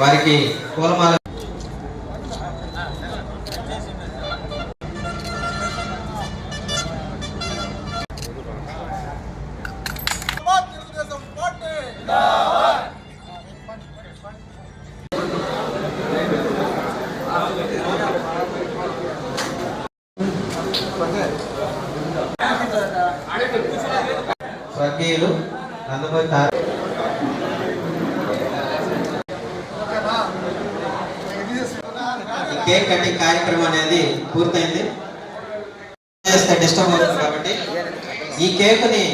వారికి పూలమాల Telugu Desam స్వర్గీయులు Nandamuri cake cutting కార్యక్రమం అనేది పూర్తయింది. చేస్తే డిస్టర్బ్ అవుతుంది కాబట్టి ఈ కేకుని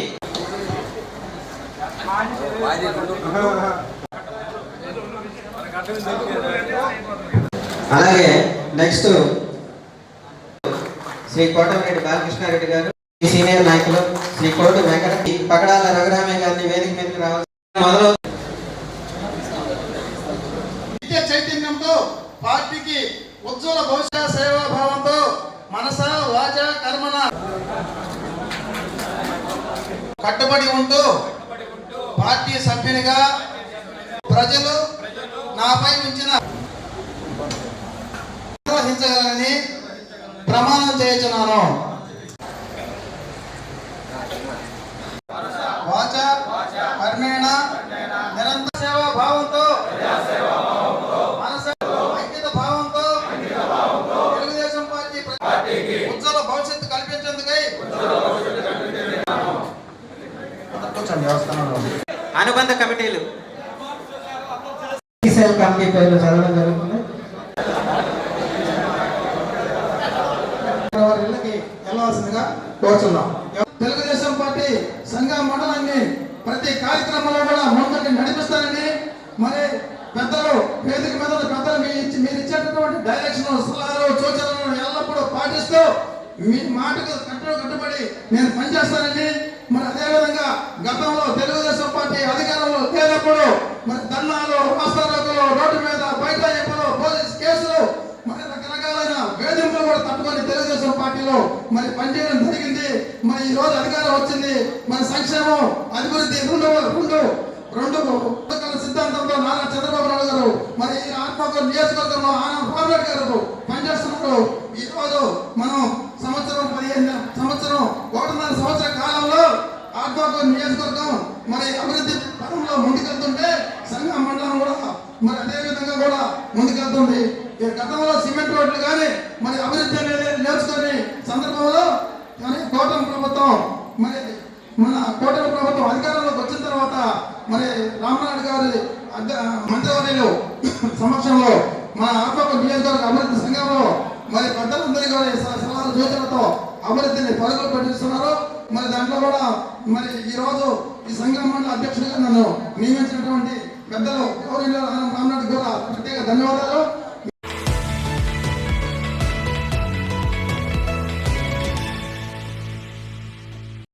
అలాగే నెక్స్ట్ శ్రీ కోటమిరెడ్డి బాలకృష్ణారెడ్డి గారు ఈ సీనియర్ నాయకులు శ్రీ కోటి వెంకట పగడాల రఘురామయ్య గారిని వేదిక మీదకి రావాలి మొదలు చైతన్యంతో పార్టీకి ఉజ్వల భవిష్య సేవా భావంతో మనస వాచ కర్మన కట్టుబడి ఉంటూ పార్టీ సభ్యునిగా ప్రజలు నాపై ఉంచిన నిర్వహించగలని ప్రమాణం చేయించున్నాను. అనుబంధ కమిటీలు. సెల్ కమిటీ పేర్లు చదవడం జరుగుతుంది. తెలుగుదేశం పార్టీ సంఘ మండలాన్ని ప్రతి కార్యక్రమంలో కూడా ముందుకు నడిపిస్తారని మరి పెద్దలు వేదిక మీద పెద్దలు మీ ఇచ్చి మీరు ఇచ్చేటటువంటి డైరెక్షన్ సలహాలు సూచనలను ఎల్లప్పుడూ పాటిస్తూ మీ మాటకు కట్టుబడి నేను పనిచేస్తానని మరి అదేవిధంగా గతంలో తెలుగుదేశం పార్టీ అధికారంలో లేనప్పుడు మరి ధర్నాలు రాస్తారోకులు రోడ్డు మీద బయట ఎప్పుడు పోలీస్ కేసులు మరి రకరకాలైన వేధింపులు కూడా తట్టుకొని తెలుగుదేశం పార్టీలో మరి పనిచేయడం జరిగింది. మరి ఈ రోజు అధికారం వచ్చింది. మరి సంక్షేమం అభివృద్ధి రెండు రెండు రెండు సిద్ధాంతంతో నారా చంద్రబాబు నాయుడు గారు మరి ఈ ఆత్మకూరు నియోజకవర్గంలో ఆనంద బాబునాయుడు గారు పనిచేస్తున్నప్పుడు ఈ రోజు మనం సంవత్సరం పదిహేను సంవత్సరం ఒకటిన్నర సంవత్సరం ఆత్మకూరు నియోజకవర్గం మరి అభివృద్ధి పథంలో ముందుకెళ్తుంటే సంఘ మండలం కూడా మరి అదే విధంగా కూడా ముందుకెళ్తుంది. ఈ గతంలో సిమెంట్ రోడ్లు కానీ మరి అభివృద్ధి అనేది సందర్భంలో మరి కూటమి ప్రభుత్వం మరి మన కూటమి ప్రభుత్వం అధికారంలోకి వచ్చిన తర్వాత మరి రామనాయుడు గారి మంత్రివర్యులు సమక్షంలో మన ఆత్మకూరు నియోజకవర్గ అభివృద్ధి సంఘంలో మరి పెద్దలందరి గారి సలహాలు సూచనలతో అభివృద్ధిని పరుగులు పెట్టిస్తున్నారు. మరి దాంట్లో కూడా మరి ఈ రోజు ఈ సంఘం మండల అధ్యక్షుడిగా నన్ను నియమించినటువంటి పెద్దలు గౌరవ రామనాయుడు కూడా ప్రత్యేక ధన్యవాదాలు.